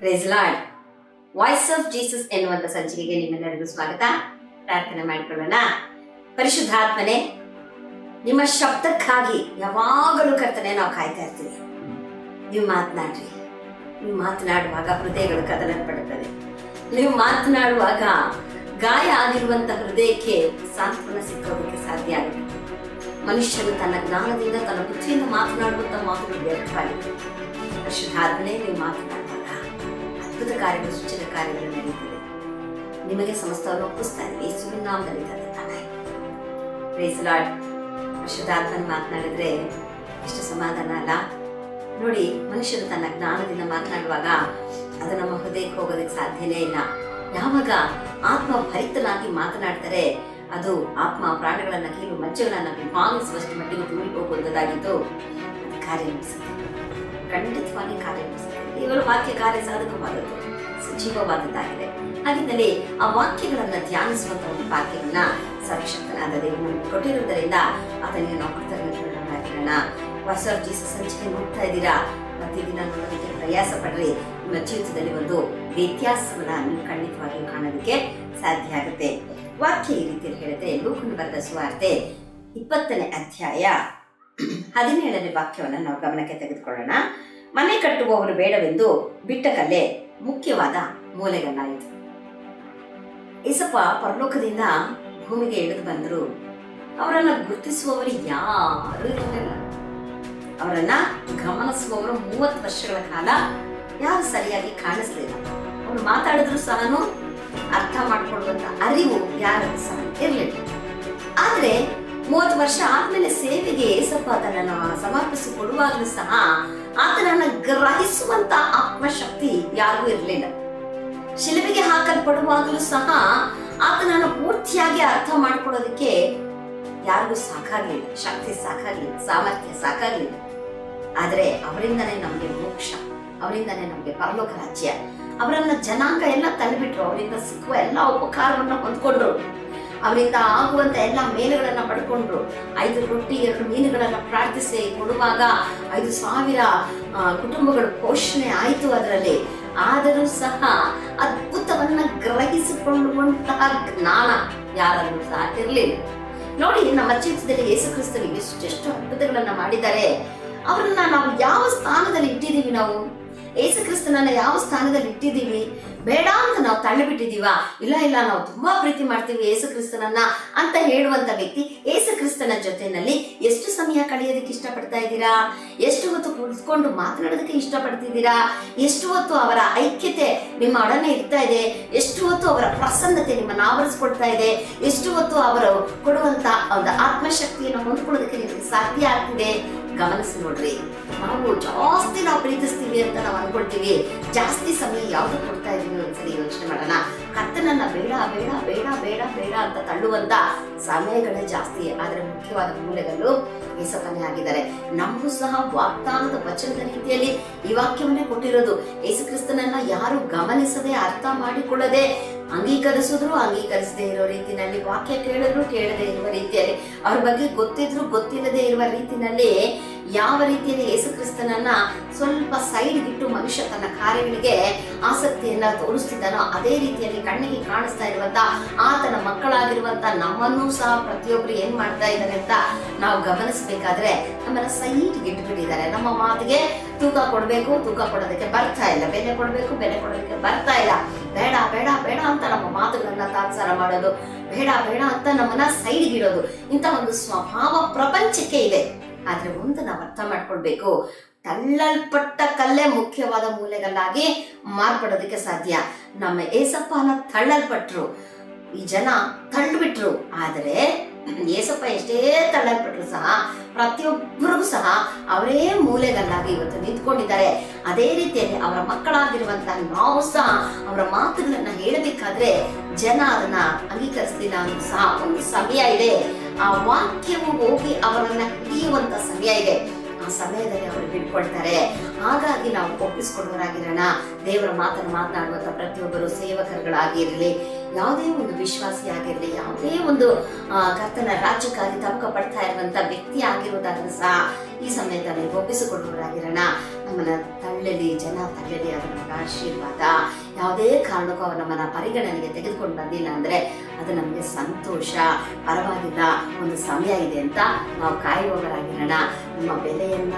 Praise lord voice of Jesus ಎನ್ನುವಂತ ಸಂಚಿಕೆಗೆ ನಿಮ್ಮೆಲ್ಲರಿಗೂ ಸ್ವಾಗತ. ಪ್ರಾರ್ಥನೆ ಮಾಡಿಕೊಳ್ಳೋಣ. ಪರಿಶುದ್ಧಾತ್ಮನೆ, ನಿಮ್ಮ ಶಬ್ದಕ್ಕಾಗಿ ಯಾವಾಗಲೂ ಕರ್ತನೆ ನಾವು ಕಾಯ್ತಾ ಇರ್ತೀವಿ. ನೀವು ಮಾತನಾಡ್ರಿ. ನೀವು ಮಾತನಾಡುವಾಗ ಹೃದಯಗಳು ಕದನ ಪಡುತ್ತದೆ ನೀವು ಮಾತನಾಡುವಾಗ ಗಾಯ ಆಗಿರುವಂತ ಹೃದಯಕ್ಕೆ ಸಾಂತ್ವನ ಸಿಕ್ಕೋದಕ್ಕೆ ಸಾಧ್ಯ ಆಗುತ್ತೆ. ಮನುಷ್ಯನು ತನ್ನ ಜ್ಞಾನದಿಂದ ತನ್ನ ಬುದ್ಧಿಯಿಂದ ಮಾತನಾಡುವಂತ ಮಾತುಗಳು ವ್ಯರ್ಥವಾಗಿದೆ ಪರಿಶುದ್ಧಾತ್ಮನೆ, ನೀವು ಮಾತನಾಡುವಾಗ ಅದ್ಭುತ ಕಾರ್ಯಗಳು ಸೂಚನ ಕಾರ್ಯಗಳು ನಡೆಯುತ್ತಿದೆ ನಿಮಗೆ ಸಮಸ್ತವನ್ನು ಒಪ್ಪಿಸ್ತಾ ಇದ್ದೀವಿ ಯೇಸುವಿನ ನಾಮದಲ್ಲಿ. ಪರಿಶುದ್ಧಾತ್ಮನ ಮಾತನಾಡಿದ್ರೆ ಎಷ್ಟು ಸಮಾಧಾನ ಅಲ್ಲ? ನೋಡಿ ಮನುಷ್ಯರು ತನ್ನ ಜ್ಞಾನದಿಂದ ಮಾತನಾಡುವಾಗ ಅದು ನಮ್ಮ ಹೃದಯಕ್ಕೆ ಹೋಗೋದಕ್ಕೆ ಸಾಧ್ಯನೇ ಇಲ್ಲ. ಯಾವಾಗ ಆತ್ಮ ಭರಿತನಾಗಿ ಮಾತನಾಡ್ತಾರೆ ಅದು ಆತ್ಮ ಪ್ರಾಣಗಳನ್ನ ಕೀಲು ಮಜ್ಜೆಗಳನ್ನ ವಿಭಾಗಿಸುವಷ್ಟು ಮಟ್ಟಿಗೆ ತುಂಬಿ ಹೋಗುವಂತದಾಗಿದ್ದು ಅದು ನಡೆಸುತ್ತೆ ಖಂಡಿತವಾಗಿ ಕಾರ್ಯನಿರ್ವಹಿಸುತ್ತೆ. ಕೇವಲ ವಾಕ್ಯ ಕಾರ್ಯ ಸಾಧಕವಾದದ್ದು ಸಜೀವವಾದದ್ದಾಗಿದೆ ಹಾಗಿದ್ದಲ್ಲಿ ಆ ವಾಕ್ಯಗಳನ್ನ ಧ್ಯಾನಿಸುವಂತ ಒಂದು ಭಾಗ್ಯವನ್ನ ಸರ್ವಶಕ್ತನಾದ ದೇವರು ಕೊಟ್ಟಿರುವುದರಿಂದ ಅದನ್ನು ನಾವು ಕೃತಜ್ಞರಾಗಿರೋಣ ಹೊಸ ಜೀಸಸ್ ಸಂಚಿಕೆ ನೋಡ್ತಾ ಇದ್ದೀರಾ? ಪ್ರತಿದಿನ ನೋಡೋದಕ್ಕೆ ಪ್ರಯಾಸ ಪಡ್ರಿ. ನಿಮ್ಮ ಜೀವಿತದಲ್ಲಿ ಒಂದು ವ್ಯತ್ಯಾಸವನ್ನ ನೀವು ಖಂಡಿತವಾಗಿಯೂ ಕಾಣೋದಕ್ಕೆ ಸಾಧ್ಯ ಆಗುತ್ತೆ. ವಾಕ್ಯ ಈ ರೀತಿಯಲ್ಲಿ ಹೇಳುತ್ತೆ, ಲೋಕನ ಬರೆದ ಸುವಾರ್ತೆ ಇಪ್ಪತ್ತನೇ ಅಧ್ಯಾಯ ಹದಿನೇಳನೇ ವಾಕ್ಯವನ್ನು ನಾವು ಗಮನಕ್ಕೆ ತೆಗೆದುಕೊಳ್ಳೋಣ. ಮನೆ ಕಟ್ಟುವವರು ಬೇಡವೆಂದು ಬಿಟ್ಟ ಕಲೆ ಮುಖ್ಯವಾದ ಮೂಲೆಗಲ್ಲಾಯಿತು ಇಸಪ್ಪ ಪರಲೋಕದಿಂದ ಭೂಮಿಗೆ ಇಳಿದು ಬಂದರು. ಅವರನ್ನ ಗುರುತಿಸುವವರು ಯಾರು ಇರಲಿಲ್ಲ ಅವರನ್ನ ಗಮನಿಸುವವರು ಮೂವತ್ತು ವರ್ಷಗಳ ಕಾಲ ಯಾರು ಸರಿಯಾಗಿ ಕಾಣಿಸಲಿಲ್ಲ. ಅವರು ಮಾತಾಡಿದ್ರು ಸಹನು ಅರ್ಥ ಮಾಡಿಕೊಳ್ಳುವಂತ ಅರಿವು ಯಾರ ಸಹ ಇರಲಿಲ್ಲ. ಆದ್ರೆ ಮೂವತ್ತು ವರ್ಷ ಆದ್ಮೇಲೆ ಸೇವೆಗೆ ಏಸಪ್ಪ ತನ್ನನ್ನು ಸಮರ್ಪಿಸಿಕೊಡುವಾಗಲೂ ಸಹ ಆತನನ್ನ ಗ್ರಹಿಸುವಂತ ಆತ್ಮಶಕ್ತಿ ಯಾರಿಗೂ ಇರಲಿಲ್ಲ. ಶಿಲುಬೆಗೆ ಹಾಕಲ್ಪಡುವಾಗಲೂ ಸಹ ಆತನನ್ನು ಪೂರ್ತಿಯಾಗಿ ಅರ್ಥ ಮಾಡ್ಕೊಳ್ಳೋದಕ್ಕೆ ಯಾರಿಗೂ ಸಾಕಾಗ್ಲಿಲ್ಲ. ಶಕ್ತಿ ಸಾಕಾಗ್ಲಿಲ್ಲ, ಸಾಮರ್ಥ್ಯ ಸಾಕಾಗ್ಲಿಲ್ಲ. ಆದ್ರೆ ಅವರಿಂದನೇ ನಮಗೆ ಮೋಕ್ಷ ಅವರಿಂದನೇ ನಮಗೆ ಪರಲೋಕ ರಾಜ್ಯ. ಅವರನ್ನ ಜನಾಂಗ ಎಲ್ಲ ತಳ್ಳಿಬಿಟ್ರು, ಅವರಿಂದ ಸಿಕ್ಕುವ ಎಲ್ಲ ಉಪಕಾರವನ್ನ ಹೊಂದ್ಕೊಂಡ್ರು. ಅವರಿಂದ ಆಗುವಂತ ಎಲ್ಲ ಮೇಲುಗಳನ್ನ ಪಡ್ಕೊಂಡ್ರು. ಐದು ರೊಟ್ಟಿ, ಎರಡು ಮೀನುಗಳನ್ನ ಪ್ರಾರ್ಥಿಸಿ ಕೊಡುವಾಗ ಐದು ಸಾವಿರ ಕುಟುಂಬಗಳು ಪೋಷಣೆ ಆಯಿತು ಅದರಲ್ಲಿ. ಆದರೂ ಸಹ ಅದ್ಭುತವನ್ನ ಗ್ರಹಿಸಿಕೊಳ್ಳುವಂತಹ ಜ್ಞಾನ ಯಾರಾದರೂ ಸಹ ಇರಲಿಲ್ಲ. ನೋಡಿ, ನಮ್ಮ ಚಿತ್ರದಲ್ಲಿ ಯೇಸು ಕ್ರಿಸ್ತರು ಎಷ್ಟು ಅದ್ಭುತಗಳನ್ನ ಮಾಡಿದ್ದಾರೆ. ಅವರನ್ನ ನಾವು ಯಾವ ಸ್ಥಾನದಲ್ಲಿ ಇಟ್ಟಿದ್ದೀವಿ ನಾವು? ಯೇಸು ಕ್ರಿಸ್ತನನ್ನ ಯಾವ ಸ್ಥಾನದಲ್ಲಿ ಇಟ್ಟಿದ್ದೀವಿ? ಬೇಡ ಅಂತ ನಾವು ತಳ್ಳಿಬಿಟ್ಟಿದೀವ ಇಲ್ಲ ಇಲ್ಲ, ನಾವು ತುಂಬಾ ಪ್ರೀತಿ ಮಾಡ್ತೀವಿ ಯೇಸು ಕ್ರಿಸ್ತನನ್ನ ಅಂತ ಹೇಳುವಂತ ವ್ಯಕ್ತಿ ಯೇಸು ಕ್ರಿಸ್ತನ ಜೊತೆನಲ್ಲಿ ಎಷ್ಟು ಸಮಯ ಕಳೆಯೋದಕ್ಕೆ ಇಷ್ಟಪಡ್ತಾ ಇದ್ದೀರಾ? ಎಷ್ಟು ಹೊತ್ತು ಕುಳಿತುಕೊಂಡು ಮಾತನಾಡೋದಕ್ಕೆ ಇಷ್ಟಪಡ್ತಿದ್ದೀರಾ? ಎಷ್ಟು ಹೊತ್ತು ಅವರ ಐಕ್ಯತೆ ನಿಮ್ಮ ಒಡನೆ ಇರ್ತಾ ಇದೆ? ಎಷ್ಟು ಹೊತ್ತು ಅವರ ಪ್ರಸನ್ನತೆ ನಿಮ್ಮನ್ನ ಆವರಿಸ್ಕೊಡ್ತಾ ಇದೆ? ಎಷ್ಟು ಹೊತ್ತು ಅವರು ಕೊಡುವಂತ ಒಂದು ಆತ್ಮಶಕ್ತಿಯನ್ನು ಹೊಂದ್ಕೊಳ್ಳೋದಕ್ಕೆ ನಿಮಗೆ ಸಾಧ್ಯ ಆಗ್ತಿದೆ? ಗಮನಿಸಿ ನೋಡ್ರಿ. ನಾವು ಜಾಸ್ತಿ ನಾವು ಪ್ರೀತಿಸ್ತೀವಿ ಅಂತ ನಾವು ಅನ್ಕೊಳ್ತೀವಿ. ಜಾಸ್ತಿ ಸಮಯ ಯಾವುದು ಕೊಡ್ತಾ ಇದೀವಿ ಒಂದ್ಸರಿ ಯೋಚನೆ ಮಾಡೋಣ. ಕರ್ತನನ್ನ ಬೇಡ ಬೇಡ ಬೇಡ ಬೇಡ ಬೇಡ ಅಂತ ತಳ್ಳುವಂತ ಸಮಯಗಳೇ ಜಾಸ್ತಿ. ಆದ್ರೆ ಮುಖ್ಯವಾದ ಮೂಲೆಗಳು ಏಸಪ್ಪನೇ ಆಗಿದ್ದಾರೆ. ನಮಗೂ ಸಹ ವಾಗ್ದಾನದ ವಚನದ ರೀತಿಯಲ್ಲಿ ಈ ವಾಕ್ಯವನ್ನೇ ಕೊಟ್ಟಿರೋದು. ಯೇಸು ಕ್ರಿಸ್ತನನ್ನ ಯಾರು ಗಮನಿಸದೆ ಅರ್ಥ ಮಾಡಿಕೊಳ್ಳದೆ ಅಂಗೀಕರಿಸಿದ್ರು ಅಂಗೀಕರಿಸದೆ ಇರೋ ರೀತಿನಲ್ಲಿ ವಾಕ್ಯ ಕೇಳಿದ್ರು ಕೇಳದೆ ಇರುವ ರೀತಿಯಲ್ಲಿ. ಅವ್ರ ಬಗ್ಗೆ ಗೊತ್ತಿದ್ರು ಗೊತ್ತಿಲ್ಲದೆ ಇರುವ ರೀತಿನಲ್ಲಿ ಯಾವ ರೀತಿಯಲ್ಲಿ ಯೇಸು ಕ್ರಿಸ್ತನನ್ನ ಸ್ವಲ್ಪ ಸೈಡ್ ಬಿಟ್ಟು ಮನುಷ್ಯ ತನ್ನ ಕಾರ್ಯಗಳಿಗೆ ಆಸಕ್ತಿಯನ್ನ ತೋರಿಸ್ತಿದ್ದಾನೋ ಅದೇ ರೀತಿಯಲ್ಲಿ ಕಣ್ಣಿಗೆ ಕಾಣಿಸ್ತಾ ಇರುವಂತ ಆತನ ಮಕ್ಕಳಾಗಿರುವಂತ ನಮ್ಮನ್ನು ಸಹ ಪ್ರತಿಯೊಬ್ಬರು ಏನ್ ಮಾಡ್ತಾ ಇದ್ದಾರೆ ಅಂತ ನಾವು ಗಮನಿಸಬೇಕಾದ್ರೆ ನಮ್ಮನ್ನ ಸೈಡ್ ಇಟ್ಬಿಟ್ಟಿದ್ದಾರೆ. ನಮ್ಮ ಮಾತಿಗೆ ತೂಕ ಕೊಡಬೇಕು, ತೂಕ ಕೊಡೋದಕ್ಕೆ ಬರ್ತಾ ಇಲ್ಲ. ಬೆಲೆ ಕೊಡಬೇಕು, ಬೆಲೆ ಕೊಡೋದಕ್ಕೆ ಬರ್ತಾ ಇಲ್ಲ. ಬೇಡ ಬೇಡ ಬೇಡ ಅಂತ ನಮ್ಮ ಮಾತುಗಳನ್ನ ತಾತ್ಸಾರ ಮಾಡೋದು, ಬೇಡ ಬೇಡ ಅಂತ ನಮ್ಮನ್ನ ಸೈಡ್ಗಿಡೋದು ಇಂಥ ಒಂದು ಸ್ವಭಾವ ಪ್ರಪಂಚಕ್ಕೆ ಇದೆ. ಆದ್ರೆ ಒಂದು ನಾವು ಅರ್ಥ ಮಾಡ್ಕೊಳ್ಬೇಕು. ತಳ್ಳಲ್ಪಟ್ಟ ಕಲ್ಲೇ ಮುಖ್ಯವಾದ ಮೂಲೆಗಳಾಗಿ ಮಾರ್ಪಡೋದಕ್ಕೆ ಸಾಧ್ಯ. ನಮ್ಮ ಏಸಪ್ಪನ ತಳ್ಳಲ್ಪಟ್ರು. ಈ ಜನ ತಳ್ಳಿಬಿಟ್ರು. ಆದರೆ, ಏಸಪ್ಪ ಎಷ್ಟೇ ತಳ್ಳಲ್ಪಟ್ರು ಸಹ ಪ್ರತಿಯೊಬ್ಬರಿಗೂ ಸಹ ಅವರೇ ಮೂಲೆಗಲ್ಲಾಗಿ ಇವತ್ತು ನಿಂತ್ಕೊಂಡಿದ್ದಾರೆ. ಅದೇ ರೀತಿಯಲ್ಲಿ ಅವರ ಮಕ್ಕಳಾಗಿರುವಂತಹ ನಾವು ಸಹ ಅವರ ಮಾತುಗಳನ್ನ ಹೇಳಬೇಕಾದ್ರೆ ಜನ ಅದನ್ನ ಅಂಗೀಕರಿಸಲಿಲ್ಲ ಅಂತ ಸಹ ಒಂದು ಸಮಯ ಇದೆ. ಆ ವಾಕ್ಯವು ಹೋಗಿ ಅವರನ್ನ ಹಿಡಿಯುವಂತ ಸಮಯ ಇದೆ. ಆ ಸಮಯದಲ್ಲಿ ಅವರು ಬಿಟ್ಕೊಳ್ತಾರೆ ಹಾಗಾಗಿ ನಾವು ಒಪ್ಪಿಸ್ಕೊಡೋರಾಗಿರೋಣ. ದೇವರ ಮಾತನ್ನು ಮಾತನಾಡುವಂತ ಪ್ರತಿಯೊಬ್ಬರು ಸೇವಕರುಗಳಾಗಿರಲಿ ಯಾವುದೇ ಒಂದು ವಿಶ್ವಾಸಿ ಆಗಿರಲಿ ಯಾವುದೇ ಒಂದು ಕರ್ತನ ರಾಜ್ಯಕ್ಕಾಗಿ ತವಕ ಪಡ್ತಾ ಇರುವಂತ ವ್ಯಕ್ತಿ ಆಗಿರೋದಾದ್ರೂ ಸಹ ಈ ಸಮಯದಲ್ಲಿ ಒಪ್ಪಿಸಿಕೊಂಡವರಾಗಿರೋಣ ನಮ್ಮನ್ನ ತಳ್ಳಲಿ, ಜನ ತಳ್ಳಲಿ ಅವರ ಆಶೀರ್ವಾದ ಯಾವುದೇ ಕಾರಣಕ್ಕೂ ಅವರು ನಮ್ಮನ್ನ ಪರಿಗಣನೆಗೆ ತೆಗೆದುಕೊಂಡು ಬಂದಿಲ್ಲ ಅಂದ್ರೆ ಅದು ನಮಗೆ ಸಂತೋಷ, ಪರವಾಗಿಲ್ಲ, ಒಂದು ಸಮಯ ಇದೆ ಅಂತ ನಾವು ಕಾಯುವವರಾಗಿರೋಣ. ನಮ್ಮ ಬೆಲೆಯನ್ನ,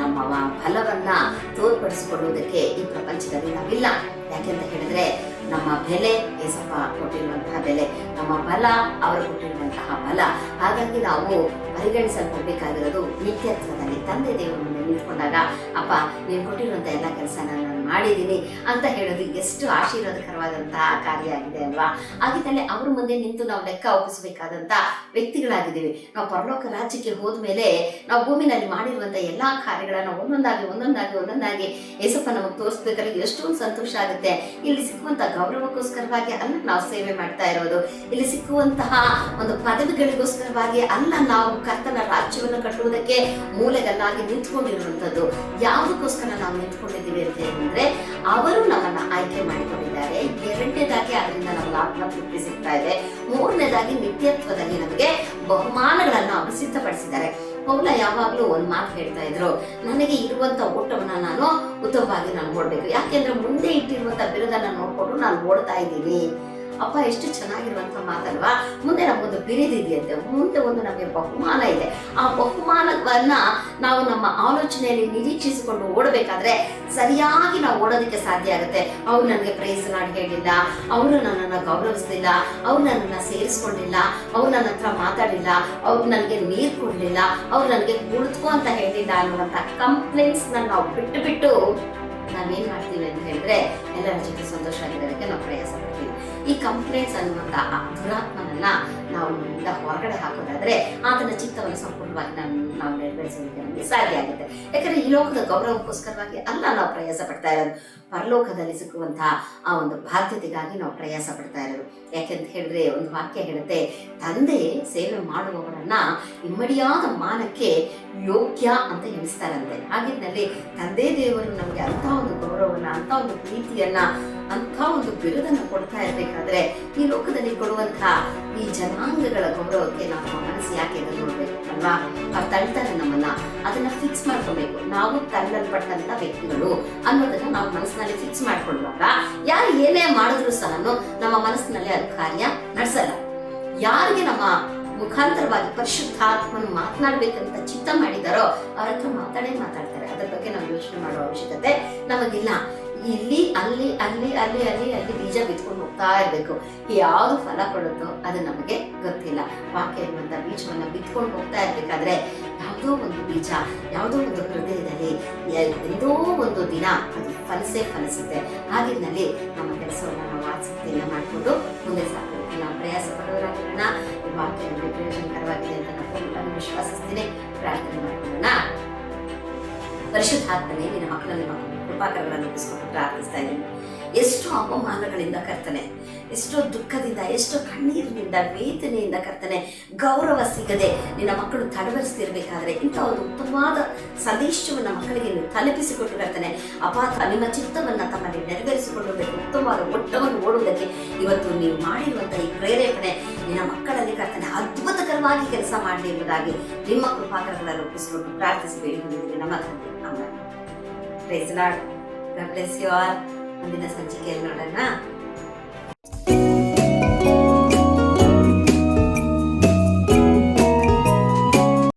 ನಮ್ಮ ಫಲವನ್ನ ತೋರ್ಪಡಿಸಿಕೊಳ್ಳುವುದಕ್ಕೆ ಈ ಪ್ರಪಂಚದಲ್ಲಿ ನಾವಿಲ್ಲ. ಯಾಕೆಂತ ಹೇಳಿದ್ರೆ ನಮ್ಮ ಬೆಲೆ, ಏಸಪ್ಪ ಕೊಟ್ಟಿರುವಂತಹ ಬೆಲೆ, ನಮ್ಮ ಬಲ, ಅವರು ಕೊಟ್ಟಿರುವಂತಹ ಬಲ. ಹಾಗಾಗಿ ನಾವು ಪರಿಗಣಿಸಲ್ಪಡ್ಬೇಕಾಗಿರೋದು ನಿತ್ಯತ್ವದಲ್ಲಿ. ತಂದೆ ದೇವರನ್ನು ನಿಂತ್ಕೊಂಡಾಗ ಅಪ್ಪ, ನೀನು ಕೊಟ್ಟಿರುವಂತಹ ಎಲ್ಲ ಕೆಲಸ ನಾನು ಮಾಡಿದ್ದೀನಿ ಅಂತ ಹೇಳೋದು ಎಷ್ಟು ಆಶೀರ್ವಾದಕರವಾದಂತಹ ಕಾರ್ಯ ಆಗಿದೆ ಅಲ್ವಾ? ಆಗಿದ್ದಲ್ಲಿ ಅವ್ರ ಮುಂದೆ ನಿಂತು ನಾವು ಲೆಕ್ಕ ಒಪ್ಪಿಸಬೇಕಾದಂತ ವ್ಯಕ್ತಿಗಳಾಗಿದ್ದೀವಿ. ನಾವು ಪರಲೋಕ ರಾಜ್ಯಕ್ಕೆ ಹೋದ್ಮೇಲೆ ನಾವು ಭೂಮಿನಲ್ಲಿ ಮಾಡಿರುವಂಥ ಎಲ್ಲಾ ಕಾರ್ಯಗಳನ್ನ ಒಂದೊಂದಾಗಿ ಒಂದೊಂದಾಗಿ ಒಂದೊಂದಾಗಿ ಏಸಪ್ಪ ನಮಗೆ ತೋರಿಸ್ಬೇಕಾದ್ರೆ ಎಷ್ಟೊಂದು ಸಂತೋಷ ಆಗುತ್ತೆ. ಇಲ್ಲಿ ಸಿಕ್ಕುವಂತ ಗೌರವಕ್ಕೋಸ್ಕರವಾಗಿ ಅಲ್ಲ ನಾವು ಸೇವೆ ಮಾಡ್ತಾ ಇರೋದು. ಇಲ್ಲಿ ಸಿಕ್ಕುವಂತಹ ಒಂದು ಪದವಿಗಳಿಗೋಸ್ಕರವಾಗಿ ಅಲ್ಲ ನಾವು ಕರ್ತನ ರಾಜ್ಯವನ್ನು ಕಟ್ಟುವುದಕ್ಕೆ ಮೂಲೆಗಲ್ಲಾಗಿ ನಿಂತ್ಕೊಂಡಿರುವಂಥದ್ದು. ಯಾವುದಕ್ಕೋಸ್ಕರ ನಾವು ನಿಂತ್ಕೊಂಡಿದ್ದೀವಿ ಅಂತ ಹೇಳಿದ್ರೆ ಅವರು ನಮ್ಮನ್ನ ಆಯ್ಕೆ ಮಾಡಿಕೊಂಡಿದ್ದಾರೆ. ಎರಡನೇದಾಗಿ ಅದರಿಂದ ನಮ್ಗೆ ಆತ್ಮತೃಪ್ತಿ ಸಿಗ್ತಾ ಇದೆ. ಮೂರನೇದಾಗಿ ನಿತ್ಯತ್ವದಲ್ಲಿ ನಮಗೆ ಬಹುಮಾನಗಳನ್ನ ಅವರು ಸಿದ್ಧಪಡಿಸಿದ್ದಾರೆ. ಪೌಲ ಯಾವಾಗ್ಲೂ ಒಂದ್ ಮಾತು ಹೇಳ್ತಾ ಇದ್ರು, ನನಗೆ ಇರುವಂತ ಓಟವನ್ನ ನಾನು ಉತ್ತಮವಾಗಿ ನಾನು ಓಡ್ಬೇಕು ಯಾಕೆಂದ್ರೆ ಮುಂದೆ ಇಟ್ಟಿರುವಂತ ಬಿರುದನ್ನ ನೋಡ್ಕೊಂಡು ನಾನು ಓಡ್ತಾ ಇದ್ದೀನಿ. ಅಪ್ಪ ಎಷ್ಟು ಚೆನ್ನಾಗಿರುವಂತ ಮಾತಲ್ವಾ? ಮುಂದೆ ನಮಗೊಂದು ಬಿರಿದಿದೆಯಂತೆ. ಮುಂದೆ ಒಂದು ನಮಗೆ ಬಹುಮಾನ ಇದೆ. ಆ ಬಹುಮಾನವನ್ನ ನಾವು ನಮ್ಮ ಆಲೋಚನೆಯಲ್ಲಿ ನಿರೀಕ್ಷಿಸಿಕೊಂಡು ಓಡಬೇಕಾದ್ರೆ ಸರಿಯಾಗಿ ನಾವು ಓಡೋದಕ್ಕೆ ಸಾಧ್ಯ ಆಗುತ್ತೆ. ಅವ್ರು ನನಗೆ ಪ್ರೈಸ್ ನಾಡ್ ಹೇಳಿಲ್ಲ, ಅವರು ನನ್ನನ್ನು ಗೌರವಿಸಲಿಲ್ಲ, ಅವ್ರು ನನ್ನನ್ನು ಸೇರಿಸ್ಕೊಂಡಿಲ್ಲ, ಅವ್ರು ನನ್ನ ಹತ್ರ ಮಾತಾಡಿಲ್ಲ, ಅವ್ರು ನನಗೆ ನೀರು ಕೊಡಲಿಲ್ಲ, ಅವ್ರು ನನಗೆ ಕುಳಿತುಕೋ ಅಂತ ಹೇಳಿಲ್ಲ ಅನ್ನುವಂಥ ಕಂಪ್ಲೇಂಟ್ಸ್ ನಾವು ಬಿಟ್ಟು ಬಿಟ್ಟು ನಾವೇನು ಮಾಡ್ತೀವಿ ಅಂತ ಹೇಳಿದ್ರೆ ಎಲ್ಲರ ಜೊತೆ ಸಂತೋಷವಾಗಿರೋದಕ್ಕೆ ನಾವು ಪ್ರಯಾಸ ಈ ಕಂಪ್ಲೇಂಟ್ಸ್ ಅನ್ನುವಂಥ ಆ ದುರಾತ್ಮನನ್ನ ನಾವು ನಮ್ಮಿಂದ ಹೊರಗಡೆ ಹಾಕೋದಾದ್ರೆ ಆತನ ಚಿತ್ತವನ್ನು ಸಂಪೂರ್ಣವಾಗಿ ನಾವು ನಾವು ನೆರವೇರಿಸೋದಕ್ಕೆ ನಮಗೆ ಸಾಧ್ಯ ಆಗುತ್ತೆ. ಯಾಕಂದ್ರೆ ಈ ಲೋಕದ ಗೌರವಕ್ಕೋಸ್ಕರವಾಗಿ ಅಲ್ಲ ನಾವು ಪ್ರಯಾಸ ಪಡ್ತಾ ಇರೋದು. ಪರಲೋಕದಲ್ಲಿ ಸಿಕ್ಕುವಂತಹ ಆ ಒಂದು ಬಾಧ್ಯತೆಗಾಗಿ ನಾವು ಪ್ರಯಾಸ ಪಡ್ತಾ ಇರೋದು. ಯಾಕೆಂತ ಹೇಳಿದ್ರೆ ಒಂದು ವಾಕ್ಯ ಹೇಳುತ್ತೆ, ತಂದೆ ಸೇವೆ ಮಾಡುವವರನ್ನ ಇಮ್ಮಡಿಯಾದ ಮಾನಕ್ಕೆ ಯೋಗ್ಯ ಅಂತ ಎಣಿಸ್ತಾರಂತೆ. ಹಾಗಿದ್ದಲ್ಲಿ ತಂದೆ ದೇವರು ನಮಗೆ ಅಂತ ಒಂದು ಗೌರವವನ್ನ ಅಂತ ಒಂದು ಪ್ರೀತಿಯನ್ನ ಅಂತ ಒಂದು ಬಿರುದನ್ನು ಕೊಡ್ತಾ ಇರಬೇಕಾದ್ರೆ ಈ ಲೋಕದಲ್ಲಿ ಕೊಡುವಂತಹ ಈ ಜನಾಂಗಗಳ ಗೌರವಕ್ಕೆ ನಮ್ಮ ಮನಸ್ಸು ಯಾಕೆ ನೋಡ್ಬೇಕು ಅಲ್ವಾ? ಆ ತಳ್ತಾರೆ ನಮ್ಮನ್ನ ಅದನ್ನ ಫಿಕ್ಸ್ ಮಾಡ್ಕೋಬೇಕು. ನಾವು ತಳ್ಳಲ್ಪಟ್ಟಂತ ವ್ಯಕ್ತಿಗಳು ಅನ್ನೋದನ್ನ ನಾವು ಮನಸ್ಸಿನಲ್ಲಿ ಫಿಕ್ಸ್ ಮಾಡ್ಕೊಳ್ಳುವಾಗ ಯಾರು ಏನೇ ಮಾಡಿದ್ರು ಸಹ ನಮ್ಮ ಮನಸ್ಸಿನಲ್ಲಿ ಅದು ಕಾರ್ಯ ನಡೆಸಲ್ಲ. ಯಾರಿಗೆ ನಮ್ಮ ಮುಖಾಂತರವಾಗಿ ಪರಿಶುದ್ಧಾತ್ಮನು ಮಾತನಾಡ್ಬೇಕಂತ ಚಿತ್ತ ಮಾಡಿದಾರೋ ಅವ್ರ ಹತ್ರ ಮಾತಾಡೇ ಮಾತಾಡ್ತಾರೆ. ಅದ್ರ ಬಗ್ಗೆ ನಾವು ಯೋಚನೆ ಮಾಡುವ ಅವಶ್ಯಕತೆ ನಮಗಿಲ್ಲ. ಇಲ್ಲಿ, ಅಲ್ಲಿ ಅಲ್ಲಿ ಅಲ್ಲಿ ಅಲ್ಲಿ ಅಲ್ಲಿ ಬೀಜ ಹೋಗ್ತಾ ಇರ್ಬೇಕು. ಯಾವುದು ಫಲ ಕೊಡುತ್ತೋ ಅದು ನಮಗೆ ಗೊತ್ತಿಲ್ಲ. ವಾಕ್ಯ ಎನ್ನುವಂಥ ಬೀಜವನ್ನು ಬಿತ್ಕೊಂಡು ಹೋಗ್ತಾ ಇರಬೇಕಾದ್ರೆ ಯಾವುದೋ ಒಂದು ಬೀಜ, ಯಾವುದೋ ಒಂದು ಹೃದಯದಲ್ಲಿ ಎಂದೋ ಒಂದು ದಿನ ಅದು ಫಲಸೇ ಫಲಿಸುತ್ತೆ. ಹಾಗಿದ್ದಲ್ಲಿ ನಮ್ಮ ಕೆಲಸವನ್ನು ನಾವು ಆಸಕ್ತಿಯಿಂದ ಮಾಡಿಕೊಂಡು ಮುಂದೆ ಸಾಕು. ನಾವು ಪ್ರಯಾಸ ಈ ವಾಕ್ಯ ಪ್ರಯೋಜನಕರವಾಗಿದೆ ಅಂತ ನಾನು ವಿಶ್ವಾಸಿಸ್ತೀನಿ. ಪ್ರಾರ್ಥನೆ ಮಾಡೋಣ ಪರಿಶುದ್ಧಾತ್ಮನೆ, ನಿನ್ನ ಮಕ್ಕಳಲ್ಲಿ ಮಕ್ಕಳು ಕೃಪಾಕರಗಳನ್ನು ರೂಪಿಸ್ಕೊಂಡು ಪ್ರಾರ್ಥಿಸ್ತಾ ಇದ್ದೀನಿ. ಎಷ್ಟೋ ಅಪಮಾನಗಳಿಂದ ಕರ್ತನೆ, ಎಷ್ಟೋ ದುಃಖದಿಂದ, ಎಷ್ಟೋ ಕಣ್ಣೀರಿನಿಂದ, ವೇದನೆಯಿಂದ ಕರ್ತನೆ, ಗೌರವ ಸಿಗದೆ ನಿನ್ನ ಮಕ್ಕಳು ತಡವರಿಸ್ತಿರ್ಬೇಕಾದ್ರೆ ಇಂಥ ಒಂದು ಉತ್ತಮವಾದ ಸಂದೇಶವನ್ನು ಮಕ್ಕಳಿಗೆ ನೀವು ತಲುಪಿಸಿಕೊಟ್ಟು ಕರ್ತನೆ ಅಪಾತ ನಿಮ್ಮ ಚಿತ್ತವನ್ನ ತಮ್ಮಲ್ಲಿ ನೆರವೇರಿಸಿಕೊಳ್ಳಬೇಕು ಉತ್ತಮವಾದ ಒಟ್ಟವನ್ನು ಓಡುವುದಕ್ಕೆ ಇವತ್ತು ನೀವು ಮಾಡಿರುವಂತಹ ಈ ಪ್ರೇರೇಪಣೆ ನಿನ್ನ ಮಕ್ಕಳಲ್ಲಿ ಕರ್ತನೆ ಅದ್ಭುತಕರವಾಗಿ ಕೆಲಸ ಮಾಡಲಿ ಎಂಬುದಾಗಿ ನಿಮ್ಮ ಕೃಪಾಕರಗಳನ್ನು ರೂಪಿಸಿಕೊಂಡು ಪ್ರಾರ್ಥಿಸಬೇಕು ನಮ್ಮ ತಂದೆ ಆಮೇಲೆ ಪ್ರೇಸ್ ಲಾಡ್ God ಮುಂದಿನ ಸಂಚಿಕೆಯಲ್ಲಿ ನೋಡೋಣ.